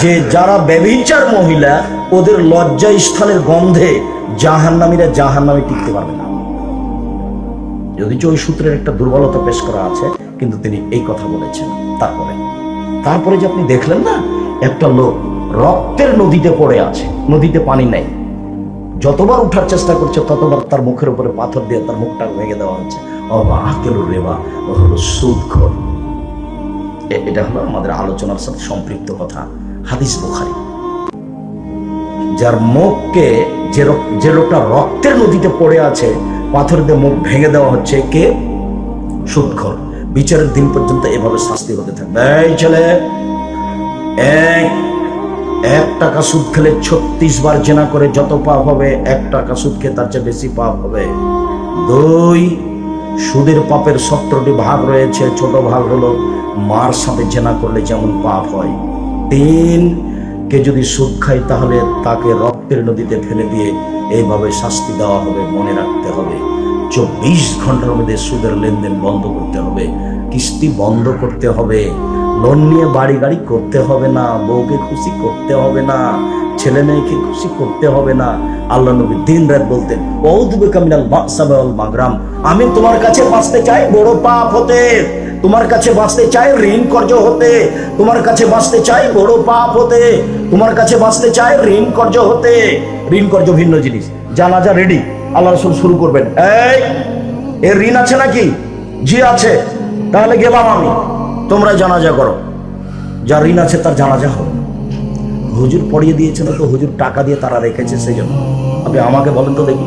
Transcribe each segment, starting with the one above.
যে যারা ব্যভিচার মহিলা, ওদের লজ্জা স্থানের গন্ধে জাহান্নামীরা জাহান্নামে টিকতে পারবে না। যদিচ ওই সূত্রের একটা দুর্বলতা পেশ করা আছে, কিন্তু তিনি এই কথা বলেছেন। তারপরে? তারপরে যে আপনি দেখলেন না, একটা লোক রক্তের নদীতে পড়ে আছে, নদীতে পানি নাই। যতবার উঠার চেষ্টা করছে, ততবার তার মুখের উপরে পাথর দিয়ে তার মুখটা ভেঙে দেওয়া হচ্ছে। অবা রেবা, ও হলো এ- এটা হলো আমাদের আলোচনার সাথে সম্পৃক্ত কথা। হাদিস বুখারি। যার মুখকে যে লোকটা রক্তের নদীতে পড়ে আছে পাথর দিয়ে মুখ ভেঙে দেওয়া হচ্ছে কে? সুদখোর বিচারের দিন পর্যন্ত এভাবে শাস্তি হতে থাকবে। এই ছেলে এক টাকা সুদ খেলে ছত্রিশ বার জেনা করে যত পাপ হবে, এক টাকা সুদ খেয়ে তার চেয়ে বেশি পাপ হবে। দুই, সুদের পাপের সত্তরটি ভাগ রয়েছে। ছোট ভাগ হলো মার সাথে জেনা করলে যেমন পাপ হয়। তিন কে যদি সুদ খায় তাহলে তাকে রক্তের নদীতে ফেলে দিয়ে এইভাবে শাস্তি দেওয়া হবে, মনে রাখতে হবে। চব্বিশ ঘণ্টার মধ্যে সুদের লেনদেন বন্ধ করতে হবে, কিস্তি বন্ধ করতে হবে লোন নিয়ে বাড়ি গাড়ি করতে হবে না, বউকে খুশি করতে হবে না, ছেলে মেয়েকে খুশি করতে হবে না। আল্লাহ নবী দিন রাত বলতেন ঔদবে কামিনাল মাসাবাল মাগরাম, আমি তোমার কাছে বাঁচতে চাই, বড় পাপ হতে। তোমার কাছে বাঁচতে চাই, ঋণ কর্য হতে। তোমার কাছে বাঁচতে চাই, বড় পাপ হতে। তোমার কাছে বাঁচতে চাই, ঋণ কর্য হতে। ঋণ কর্য ভিন্ন জিনিস। জানাজা রেডি আল্লাহ রসুল শুরু করবেন। এই, এর ঋণ আছে নাকি? জি আছে। তাহলে গেলাম আমি। তোমরা জানাজা করো। যার ঋণ আছে তার জানাজা হবে হুজুর পড়িয়ে দিয়েছে না তো হুজুর টাকা দিয়ে তারা রেখেছে সেই জন্য আপনি আমাকে বলেন তো দেখি।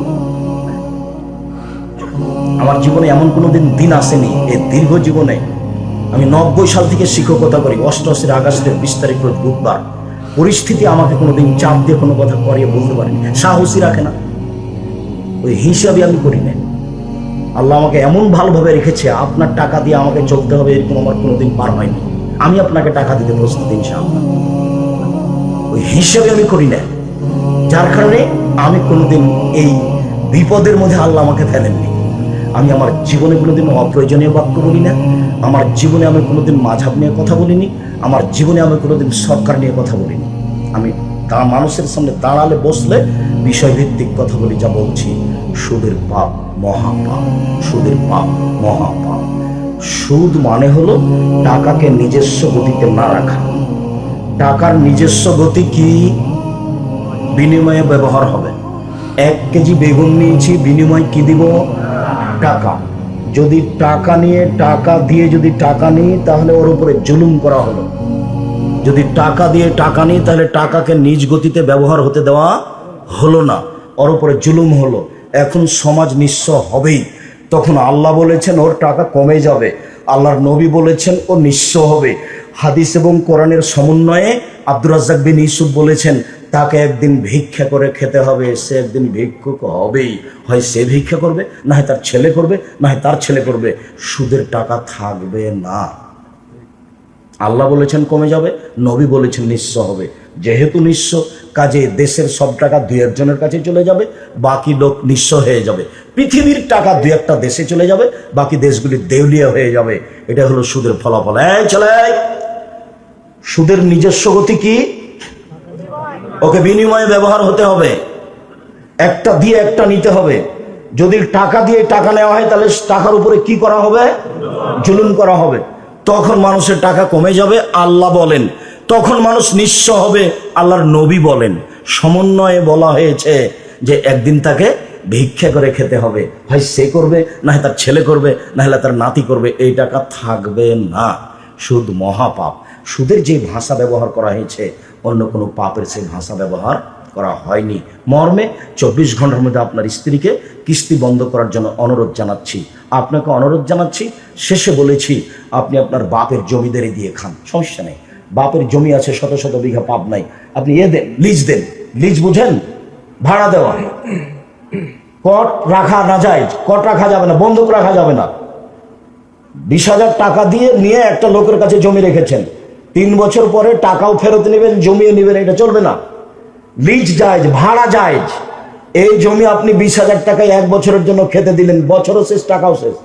আমার জীবনে এমন কোনো দিন দিন আসেনি। এই দীর্ঘ জীবনে আমি নব্বই সাল থেকে শিক্ষকতা করি অষ্টআশির আগস্টের বিশ তারিখ বুধবার। পরিস্থিতি আমাকে কোনোদিন চাপ দিয়ে কোনো কথা করিয়ে বলতে পারেনি। সাহসী রাখে না। ওই হিসাবে আমি করি না আল্লাহ আমাকে এমন ভালোভাবে রেখেছে, আপনার টাকা দিয়ে আমাকে চলতে হবে এরকম আমার কোনোদিন পার হয়নি। আমি আপনাকে টাকা দিতে প্রস্তুত ইনশাআল্লাহ। ওই হিসাবে আমি করি না যার কারণে আমি কোনোদিন এই বিপদের মধ্যে আল্লাহ আমাকে ফেলেননি। আমি আমার জীবনে কোনোদিন অপ্রয়োজনীয় বাক্য বলি না আমার জীবনে আমি কোনোদিন মাঝাব নিয়ে কথা বলিনি। আমার জীবনে আমি কোনোদিন সরকার নিয়ে কথা বলিনি। আমি তা মানুষের সামনে দাঁড়ালে বসলে বিষয়ভিত্তিক কথা বলি যা বলছি, সুদের পাপ মহাপাপ, সুদের পাপ মহাপাপ। সুদ মানে হলো টাকাকে নিজস্ব গতিতে না রাখা। টাকার নিজস্ব গতি কি? বিনিময়ে ব্যবহার হবে। এক কেজি বেগুন নিয়েছি, বিনিময় কি দিব? টাকা। যদি টাকা নিয়ে, টাকা দিয়ে যদি টাকা নিই, তাহলে ওর উপরে জুলুম করা হলো। যদি টাকা দিয়ে টাকা নিই, তাহলে টাকাকে নিজ গতিতে ব্যবহার হতে দেওয়া হলো না। ওর উপরে জুলুম হলো। এখন সমাজ নিঃস্ব হবেই। তখন আল্লাহ বলেছেন, ওর টাকা কমে যাবে। আল্লাহর নবী বলেছেন, ও নিঃস্ব হবে। হাদিস এবং কোরআনের সমন্বয়ে আব্দুর রাজ্জাক বিন ইউসুফ বলেছেন তাকে একদিন ভিক্ষা করে খেতে হবে, সে একদিন ভিক্ষুক হবেই। হয় সে ভিক্ষা করবে, না হয় তার ছেলে করবে, না হয় তার ছেলে করবে। সুদের টাকা থাকবে না। আল্লাহ বলেছেন কমে যাবে, নবী বলেছেন নিঃস্ব হবে। যেহেতু নিঃস্ব, কাজে দেশের সব টাকা দুই একজনের কাছে চলে যাবে, বাকি লোক নিঃস্ব হয়ে যাবে। পৃথিবীর টাকা দুই একটা দেশে চলে যাবে, বাকি দেশগুলি দেউলিয়া হয়ে যাবে। এটা হলো সুদের ফলাফল। এই চলে সুদের নিজস্ব গতি কি? ওকে বিনিময়ে ব্যবহার হতে হবে। একটা দিয়ে একটা নিতে হবে। যদি টাকা দিয়ে টাকা নেওয়া হয়, তাহলে টাকার উপরে কি করা হবে? জুলুম করা হবে। তখন মানুষের টাকা কমে যাবে, আল্লাহ বলেন। তখন মানুষ নিঃস্ব হবে, আল্লাহর নবী বলেন। সমন্বয়ে বলা হয়েছে যে একদিন তাকে ভিক্ষা করে খেতে হবে। হয় সে করবে, না তার ছেলে করবে, না হলে তার নাতি করবে, এই টাকা থাকবে না। সুদ মহাপাপ। সুদের যে ভাষা ব্যবহার করা হয়েছে অন্য কোনো পাপের সেই ভাষা ব্যবহার করা হয়নি। মর্মে চব্বিশ ঘণ্টার মধ্যে আপনার স্ত্রীকে কিস্তি বন্ধ করার জন্য অনুরোধ জানাচ্ছি। আপনাকে অনুরোধ জানাচ্ছি, শেষে বলেছি, আপনি আপনার বাপের জমিদারি দিয়ে খান, সমস্যা নেই। বাপের জমি আছে, শত শত বিঘা পাপ নাই। আপনি এ দেন, লিজ দেন, লিজ বুঝেন? ভাড়া দেওয়া। কট রাখা না যায়, কট রাখা যাবে না বন্ধক রাখা যাবে না। বিশ হাজার টাকা দিয়ে নিয়ে একটা লোকের কাছে জমি রেখেছেন। তিন বছর পরে টাকাও ফেরত নেবেন, জমিও নেবেন, এটা চলবে না। লিজ জায়জ, ভাড়া জায়জ। এই জমি আপনি বিশ হাজার টাকায় এক বছরের জন্য খেতে দিলেন, বছরও শেষ, টাকাও শেষ।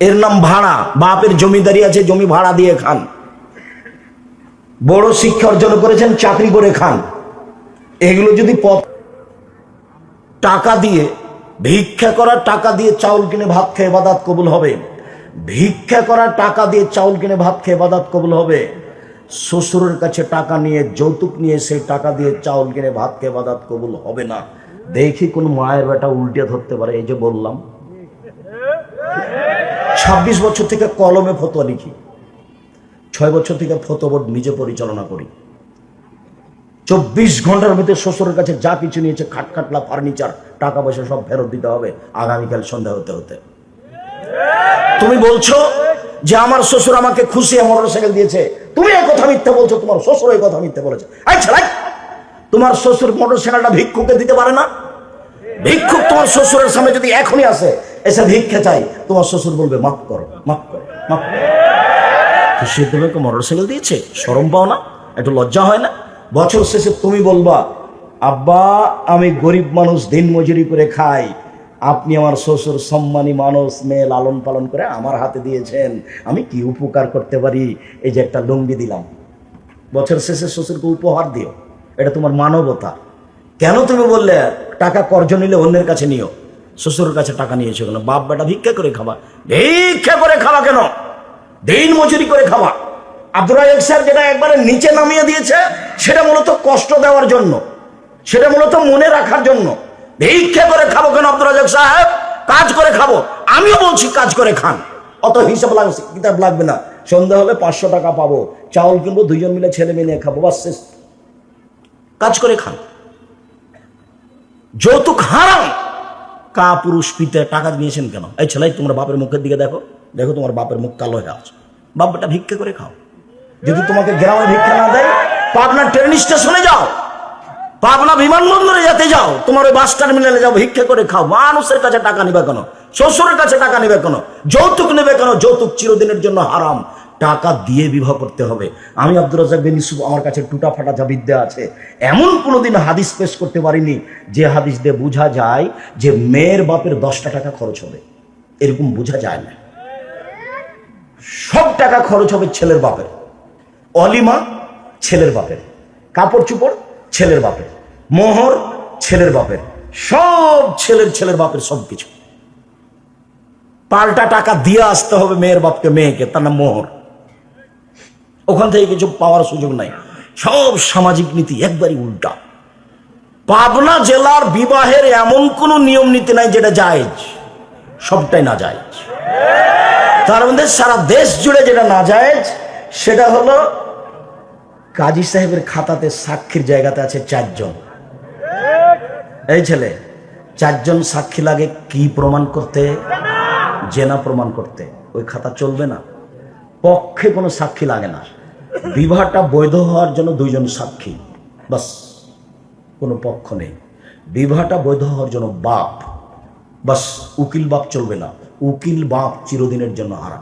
এর নাম ভাড়া, বাপের জমিদারি আছে, জমি ভাড়া দিয়ে খান। বড় শিক্ষা অর্জন করেছেন, চাকরি করে খান। এগুলো যদি পথ টাকা দিয়ে, ভিক্ষা করার টাকা দিয়ে চাউল কিনে ভাত খেয়ে বাদাত কবুল হবে। ভিক্ষা করার টাকা দিয়ে চাউল কিনে ভাত খেয়ে বাদাত কবুল হবে। শ্বশুরের কাছে টাকা নিয়ে, যৌতুক নিয়ে সেই টাকা দিয়ে চাউল কিনে ভাত খেয়ে বাদাত কবুল হবে না। দেখি কোন মায়ের বেটা উল্টে ধরতে পারে, এই যে বললাম। ছাব্বিশ বছর থেকে কলমে ফতোয়া লিখি। ছয় বছর থেকে ফতো বোর্ড নিজে পরিচালনা করি। চব্বিশ ঘণ্টার ভিতরে শ্বশুরের কাছে যা কিছু নিয়েছে খাটখাটলা ফার্নিচার, টাকা পয়সা সব ফেরত দিতে হবে, আগামীকাল সন্ধ্যা হতে হতে। তুমি বলছো যে আমার শ্বশুর আমাকে খুশি মোটর সাইকেল দিয়েছে। তুমি এই কথা মিথ্যা বলছো, তোমার শ্বশুর এই কথা মিথ্যা বলেছে। আচ্ছা তোমার শ্বশুর মোটর সাইকেলটা ভিক্ষুকে দিতে পারে না? ভিক্ষুক তোমার শ্বশুরের সামনে যদি এখনই আসে, এসে ভিক্ষে চাই, তোমার শ্বশুর বলবে, মাফ করো মাফ করো মাফ করো। খুশি তোমাকে মোটর সাইকেল দিয়েছে? সরম পাও না? একটু লজ্জা হয় না? বছর শেষে তুমি বলবা, আব্বা, আমি গরিব মানুষ দিন মজুরি করে খাই আপনি আমার শ্বশুর সম্মানী মানুষ, মেয়ে লালন পালন করে আমার হাতে দিয়েছেন। আমি কি উপকার করতে পারি? এই যে একটা লুঙ্গি দিলাম। বছর শেষে শ্বশুরকে উপহার দিও। এটা তোমার মানবতা। কেন তুমি বললে, টাকা কর্জ নিলে অন্যের কাছে নিও? শ্বশুরের কাছে টাকা নিয়েছো কেন? বাপ বেটা ভিক্ষা করে খাবা। ভিক্ষা করে খাওয়া কেন? দিন মজুরি করে খাওয়া আব্দুল রাজাক স্যার যেটা একবারে নিচে নামিয়ে দিয়েছে, সেটা মূলত কষ্ট দেওয়ার জন্য। সেটা মূলত মনে রাখার জন্য। ভিক্ষা করে খাব কেন আব্দুল রাজাক সাহেব? কাজ করে খাব। আমিও বলছি কাজ করে খান। অত হিসাব লাগবে কিতাব লাগবে না। সন্ধ্যা হলে পাঁচশো টাকা পাবো। চাউল কিনবো, দুইজন মিলে ছেলে মেয়ে খাব, বাস শেষ। কাজ করে খান। যৌতুক হারাম। কা পুরুষ পিতে টাকা নিয়েছেন কেন? এই ছেলে, তোমরা বাপের মুখের দিকে দেখো। দেখো তোমার বাপের মুখ কালো হয়ে আছে। বাপটা ভিক্ষা করে খাও। যদি তোমাকে গ্রামে ভিক্ষা না দেয় পাবনা ট্রেন স্টেশনে যাও। পাবনা বিমানবন্দরে যেতে যাও, তোমার ওই বাস টার্মিনালে যাও, ভিক্ষা করে খাও। মানুষের কাছে টাকা নিবে কেন? শ্বশুরের কাছে টাকা নিবে কেন? যৌতুক নেবে কেন? যৌতুক চিরদিনের জন্য হারাম। টাকা দিয়ে বিবাহ করতে হবে। আমি আব্দুর রাজাক বিন ইউসুফ, আমার কাছে টুটা ফাটা যা বিদ্যা আছে। এমন কোনোদিন হাদিস পেশ করতে পারিনি যে হাদিস দিয়ে বোঝা যায় যে মেয়ের বাপের দশটা টাকা খরচ হবে। এরকম বোঝা যায় না। সব টাকা খরচ হবে ছেলের বাপের। অলিমা ছেলের বাপের। কাপড় চুপড় ছেলের বাপের। মোহর ছেলের বাপের। সব ছেলের ছেলের বাপের সব কিছু। পাল্টা টাকা দিয়ে আসতে হবে মেয়ের বাপকে, মেয়েকে, তার নাম মোহর। ওখান থেকে কিছু পাওয়ার সুযোগ নাই। সব সামাজিক নীতি একবারই উল্টা। পাবনা জেলার বিবাহের এমন কোনো নিয়ম নীতি নাই যেটা জায়েজ। সবটাই না জায়েজ। তার মধ্যে সারা দেশ জুড়ে যেটা না জায়েজ, সেটা হলো কাজী সাহেবের খাতাতে সাক্ষীর জায়গাতে আছে চারজন। এই ছেলে, চারজন সাক্ষী লাগে কি প্রমাণ করতে? জেনা প্রমাণ করতে। ওই খাতা চলবে না। পক্ষে কোনো সাক্ষী লাগে না। বিবাহটা বৈধ হওয়ার জন্য দুইজন সাক্ষী। বাস, কোনো পক্ষ নেই। বিবাহটা বৈধ হওয়ার জন্য বাপ। বাস, উকিল বাপ চলবে না। উকিল বাপ চিরদিনের জন্য হারা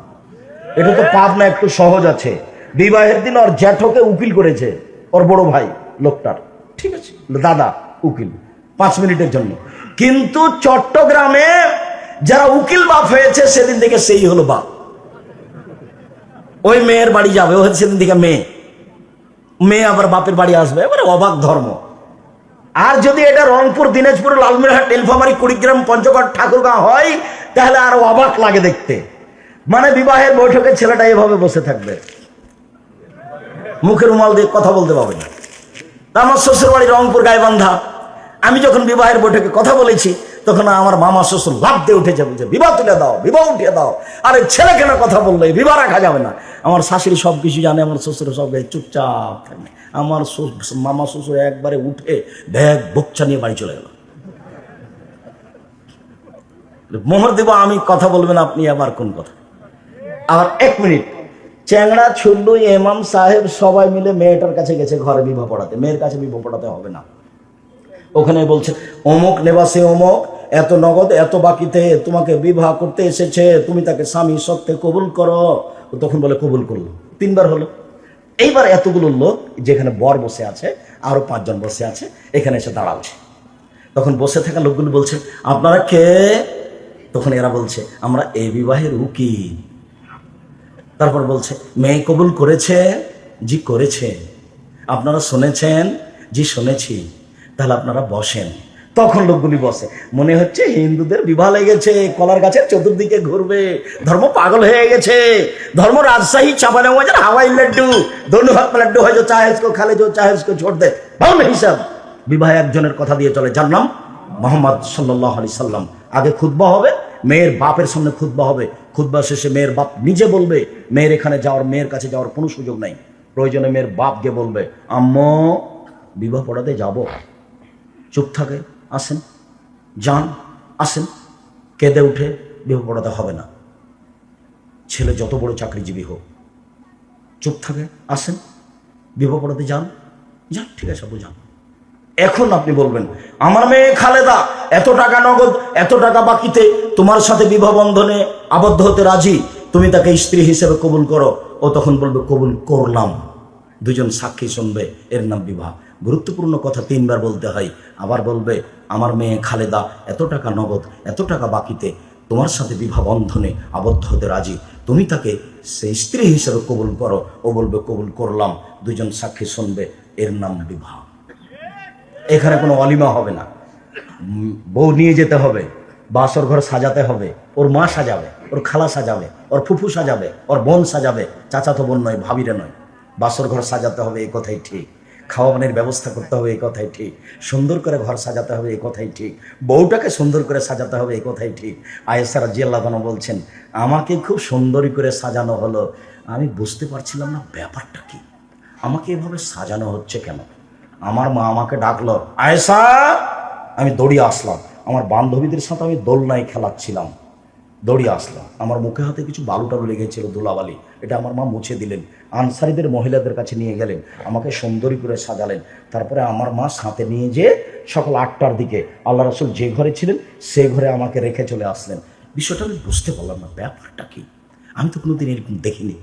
এটা তো পাপ না একটু সহজ আছে। বিবাহের দিন ওর জ্যাঠকে উকিল করেছে ওর বড় ভাই লোকটার। ঠিক আছে। দাদা উকিল পাঁচ মিনিটের জন্য। কিন্তু চট্টগ্রামে যারা উকিল বাপ হয়েছে সেদিন থেকে সেই হলো বাপ। ওই মেয়ের বাড়ি যাবে ও সেদিন থেকে মেয়ে। মেয়ে আবার বাপের বাড়ি আসবে এবারে অবাক ধর্ম। আর যদি এটা রংপুর দিনাজপুর লালমিরহাট নীলফামারী কুড়িগ্রাম পঞ্চগড় ঠাকুরগাঁও হয় তাহলে আরও অবাক লাগে দেখতে। মানে বিবাহের বৈঠকে ছেলেটা এভাবে বসে থাকবে। মুখের রুমাল দিয়ে কথা বলতে পারবে না। আমার শ্বশুর বাড়ি রংপুর গাইবান্ধা। আমি যখন বিবাহের বৈঠকে কথা বলেছি, তখন আমার মামা শ্বশুর লাভ দিয়ে উঠেছে, বলছে, বিবাহ তুলে দাও, বিবাহ উঠিয়ে দাও। আরে ছেলে কেন কথা বললে? বিবাহ রাখা যাবে না। আমার শাশুড়ি সব কিছু জানে, আমার শ্বশুর সব চুপচাপ থাকে আমার মামা শ্বশুর একবারে উঠে ব্যাগ বচ্চা নিয়ে বাড়ি চলে গেল। মোহর দেব, আমি কথা বলবেন, আপনি আবার কোন কথা? আর এক মিনিট। চ্যাংড়া ছুল্লু এমাম সাহেব সবাই মিলে মেয়েটার কাছে গেছে ঘরে বিবাহ পড়াতে। মেয়ের কাছে বিবাহ পড়াতে হবে না। ওখানে বলছে, অমুক নেবাসে, অমুক, এত নগদ, এত বাকিতে তোমাকে বিবাহ করতে এসেছে, তুমি তাকে স্বামী সত্যে কবুল করো। তখন বলে, কবুল করল। তিনবার হলো। এইবার এতগুলো লোক যেখানে বর বসে আছে, আরও পাঁচজন বসে আছে, এখানে এসে দাঁড়াচ্ছে। তখন বসে থাকা লোকগুলো বলছে, আপনারা কে? তখন এরা বলছে, আমরা এই বিবাহের উকিল। তারপর বলছে, মেয়ে কবুল করেছে? জি, করেছে। আপনারা শুনেছেন? জি, শুনেছি। তাহলে আপনারা বসেন। তখন লোকগুলি বসে। মনে হচ্ছে হিন্দুদের বিবাহ লেগেছে, কলার গাছের চতুর্দিকে ঘুরবে, ধর্ম পাগল হয়ে গেছে, ধর্ম রাজশাহী চাপা নেওয়া যায় হাওয়াই লাড্ডু ধনু হাত লাড্ডু হয় চাহেজকো খালে যো চাহেজকো ছোট দে। ভালো হিসাব। বিবাহ একজনের কথা দিয়ে চলে। জানলাম মোহাম্মদ সাল্লাহ আলি সাল্লাম। আগে খুতবা হবে, মেয়ের বাপের সামনে খুতবা হবে। খুতবা শেষে মেয়ের বাপ নিজে বলবে, মেয়ের এখানে যাওয়ার, মেয়ের কাছে যাওয়ার কোনো সুযোগ নাই। প্রয়োজনে মেয়ের বাপ বাপকে বলবে, আম্ম, বিবাহ পড়াতে যাব। চুপ থাকে, আসেন, যান, আসেন, কেঁদে উঠে বিবাহ পড়াতে হবে না। ছেলে যত বড় চাকরিজীবী হোক, চুপ থাকে, আসেন, বিবাহ পড়াতে যান যান, ঠিক আছে, আপু, যান। এখন আপনি বলবেন, আমার মেয়ে খালেদা, এত টাকা নগদ, এত টাকা বাকিতে, তোমার সাথে বিবাহ বন্ধনে আবদ্ধ হতে রাজি? তুমি তাকে স্ত্রী হিসেবে কবুল করো। ও তখন বলবে, কবুল করলাম। দুজন সাক্ষী শুনবে, এর নাম বিবাহ। গুরুত্বপূর্ণ কথা তিনবার বলতে হয়। আবার বলবে, আমার মেয়ে খালেদা, এত টাকা নগদ, এত টাকা বাকিতে, তোমার সাথে বিবাহ বন্ধনে আবদ্ধ হতে রাজি। তুমি তাকে সে স্ত্রী হিসেবে কবুল করো। ও বলবে, কবুল করলাম। দুজন সাক্ষী শুনবে, এর নাম বিবাহ। এখানে কোনো অলিমা হবে না। বউ নিয়ে যেতে হবে, বাসর ঘর সাজাতে হবে, ওর মা সাজাবে, ওর খালা সাজাবে, ওর ফুফু সাজাবে, ওর বোন সাজাবে চাচাতো বোন নয়, ভাবিরে নয়। বাসর ঘর সাজাতে হবে এই কথাই ঠিক। খাওয়া পানির ব্যবস্থা করতে হবে এই কথাই ঠিক। সুন্দর করে ঘর সাজাতে হবে এই কথাই ঠিক। বউটাকে সুন্দর করে সাজাতে হবে এই কথাই ঠিক। আয়েসারা জিয়াল্লাহ বলছেন, আমাকে খুব সুন্দরী করে সাজানো হলো। আমি বুঝতে পারছিলাম না ব্যাপারটা কি। আমাকে এভাবে সাজানো হচ্ছে কেন? আমার মা আমাকে ডাকলো, আয়েশা, আমি দৌড়িয়ে আসলাম। আমার বান্ধবীদের সাথে আমি দোলনায় খেলাচ্ছিলাম। দৌড়িয়ে আসলাম। আমার মুখে হাতে কিছু বালু টালু লেগেছিল ধুলাবালি। এটা আমার মা মুছে দিলেন। আনসারিদের মহিলাদের কাছে নিয়ে গেলেন। আমাকে সুন্দরী করে সাজালেন। তারপরে আমার মা সাথে নিয়ে যেয়ে সকাল আটটার দিকে আল্লাহ রসুল যে ঘরে ছিলেন, সে ঘরে আমাকে রেখে চলে আসলেন। বিষয়টা আমি বুঝতে পারলাম না, ব্যাপারটা কি? আমি তো কোনোদিন এরকম দেখিনি।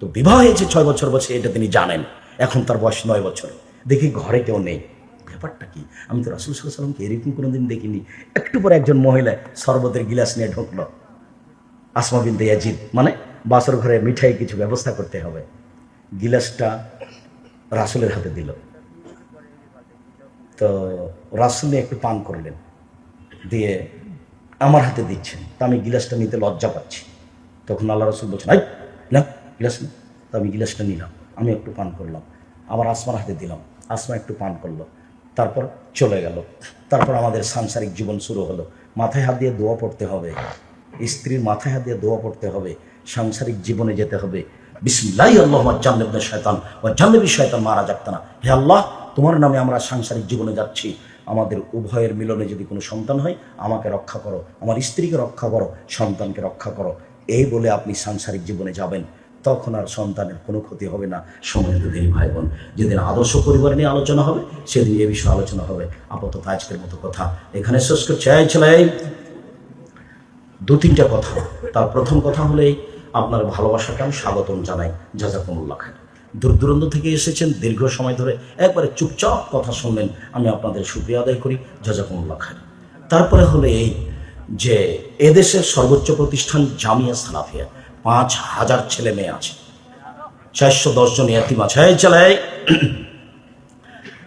তো বিবাহ হয়েছে ছয় বছর বছর এটা তিনি জানেন। এখন তার বয়স নয় বছর। দেখি ঘরে কেউ নেই। ব্যাপারটা কি? আমি তো রাসুল সাল্লামকে এরকম কোনোদিন দেখিনি। একটু পরে একজন মহিলা শরবতের গিলাস নিয়ে ঢুকলো। আসমা ইয়াজিদ মানে বাসর ঘরে মিঠাই কিছু ব্যবস্থা করতে হবে। গিলাসটা রাসুলের হাতে দিল। তো রাসুল একটু পান করলেন। দিয়ে আমার হাতে দিচ্ছেন। তা আমি গিলাসটা নিতে লজ্জা পাচ্ছি। তখন আল্লাহ রসুল বলছেন আই না গিলাস না তো আমি গিলাসটা নিলাম। আমি একটু পান করলাম। আবার আসমার হাতে দিলাম। আসমা একটু পান করল। তারপর চলে গেল। তারপর আমাদের সাংসারিক জীবন শুরু হলো। মাথায় হাত দিয়ে দোয়া পড়তে হবে। স্ত্রীর মাথায় হাত দিয়ে দোয়া পড়তে হবে। সাংসারিক জীবনে যেতে হবে। বিসমিল্লাহ আল্লাহ জান্নব শয়তান ও জান্নবী শয়তান মারা যাক না হে আল্লাহ, তোমার নামে আমরা সাংসারিক জীবনে যাচ্ছি। আমাদের উভয়ের মিলনে যদি কোনো সন্তান হয়, আমাকে রক্ষা করো। আমার স্ত্রীকে রক্ষা করো, সন্তানকে রক্ষা করো। এই বলে আপনি সাংসারিক জীবনে যাবেন। তখন আর সন্তানের কোনো ক্ষতি হবে না। সম্মানিত দিনী ভাই বোন যেদিন আদর্শ পরিবার নিয়ে আলোচনা হবে, সেদিন এ বিষয়ে আলোচনা হবে। আপাতত আজকের মতো কথা এখানে শেষ করছে। ছেলে দু তিনটা কথা। তার প্রথম কথা হলেই আপনার ভালোবাসাকে আমি স্বাগতম জানাই। জাজাকুমুল্লাহ খান দূর দূরান্ত থেকে এসেছেন, দীর্ঘ সময় ধরে একবারে চুপচাপ কথা শুনলেন। আমি আপনাদের সুক্রিয়া আদায় করি। জাজাকুমুল্লাহ খান তারপরে হলো এই যে, এদেশের সর্বোচ্চ প্রতিষ্ঠান জামিয়া সালাফিয়া। পাঁচ হাজার ছেলে মেয়ে আছে। চারশো দশজন এতিম আছে। এই ছেলে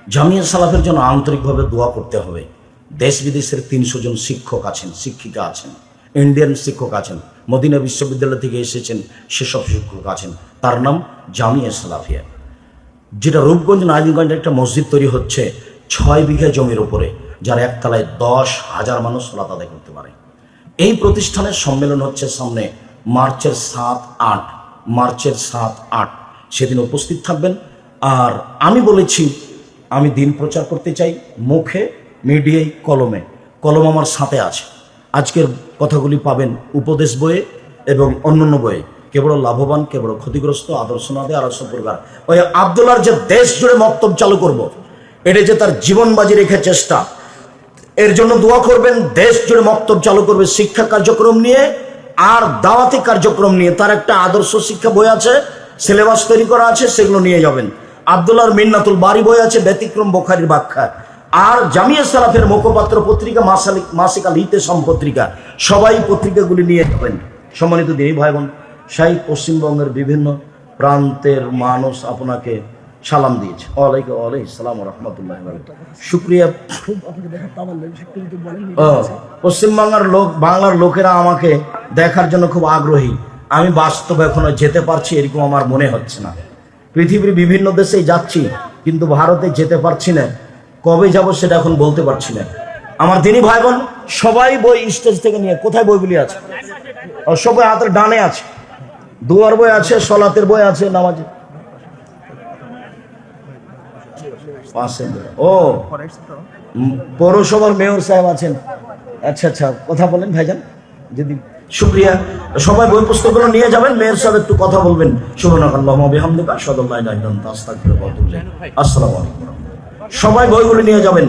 জামিয়া সালাফের জন্য আন্তরিকভাবে দোয়া করতে হবে। দেশ বিদেশের তিনশো জন শিক্ষক আছেন, শিক্ষিকা আছেন, ইন্ডিয়ান শিক্ষক আছেন, মদিনা বিশ্ববিদ্যালয় থেকে এসেছেন, সেসব শিক্ষক আছেন। তার নাম জামিয়া সালাফিয়া। যেটা রূপগঞ্জ নাজিগঞ্জে একটা মসজিদ তৈরি হচ্ছে ছয় বিঘা জমির উপরে, যার একতলায় দশ হাজার মানুষ সলাত আদায় করতে পারে। এই প্রতিষ্ঠানের সম্মেলন হচ্ছে সামনে মার্চের সাত আট, মার্চের সাত আট। সেদিন উপস্থিত থাকবেন। আর আমি বলেছি, আমি দিন প্রচার করতে চাই মুখে, মিডিয়ায়, কলমে। কলম আমার সাথে আছে। আজকের কথাগুলি পাবেন উপদেশ বইয়ে এবং অন্যান্য বইয়ে। কেবল লাভবান, কেবল ক্ষতিগ্রস্ত, আদর্শ না দিয়ে, আদর্শ পরিবার। ওই আবদুল্লার যে দেশ জুড়ে মক্তব চালু করব। এটা যে তার জীবন বাজি রেখে চেষ্টা, এর জন্য দোয়া করবেন, দেশ জুড়ে মক্তব চালু করবে শিক্ষা কার্যক্রম নিয়ে। আর দাওয়াতি কার্যক্রম নিয়ে তার একটা আদর্শ শিক্ষা বই আছে, সিলেবাস তৈরি করা আছে, সেগুলো নিয়ে যাবেন। আবদুল্লাহর মিন্নাতুল বাড়ি বই আছে, ব্যতিক্রম বোখারির ব্যাখ্যা। আর জামিয়া সালাফের মুখপাত্র পত্রিকা মাসালিক মাসিকা লিতে পত্রিকা, সবাই পত্রিকাগুলি নিয়ে যাবেন। সম্মানিত দিনী ভাই বোন সেই পশ্চিমবঙ্গের বিভিন্ন প্রান্তের মানুষ আপনাকে সালাম দিয়েছে। ওয়ালাইকুম ওয়ালাইকুম সালাম রহমতুল্লাহ শুক্রিয়া। পশ্চিমবাংলার লোক বাংলার লোকেরা আমাকে দেখার জন্য খুব আগ্রহী। আমি বাস্তব এখনও যেতে পারছি এরকম আমার মনে হচ্ছে না। পৃথিবীর বিভিন্ন দেশেই যাচ্ছি কিন্তু ভারতে যেতে পারছি না। কবে যাব সেটা এখন বলতে পারছি না। আমার দিনী ভাই বোন সবাই বই স্টেজ থেকে নিয়ে কোথায় বইগুলি আছে? সবাই হাতের ডানে আছে। দুয়ার বই আছে সলাতের বই আছে নামাজে বই। ও পৌরসভার মেয়র সাহেব আছেন। আচ্ছা আচ্ছা কথা বলেন ভাইজান। যদি শুক্রিয়া। সবাই বই পুস্তকগুলো নিয়ে যাবেন, মেয়র সাহেব একটু কথা বলবেন। সুবহানাল্লাহ সদল্লাহ আসসালামু আলাইকুম। সবাই বইগুলো নিয়ে যাবেন।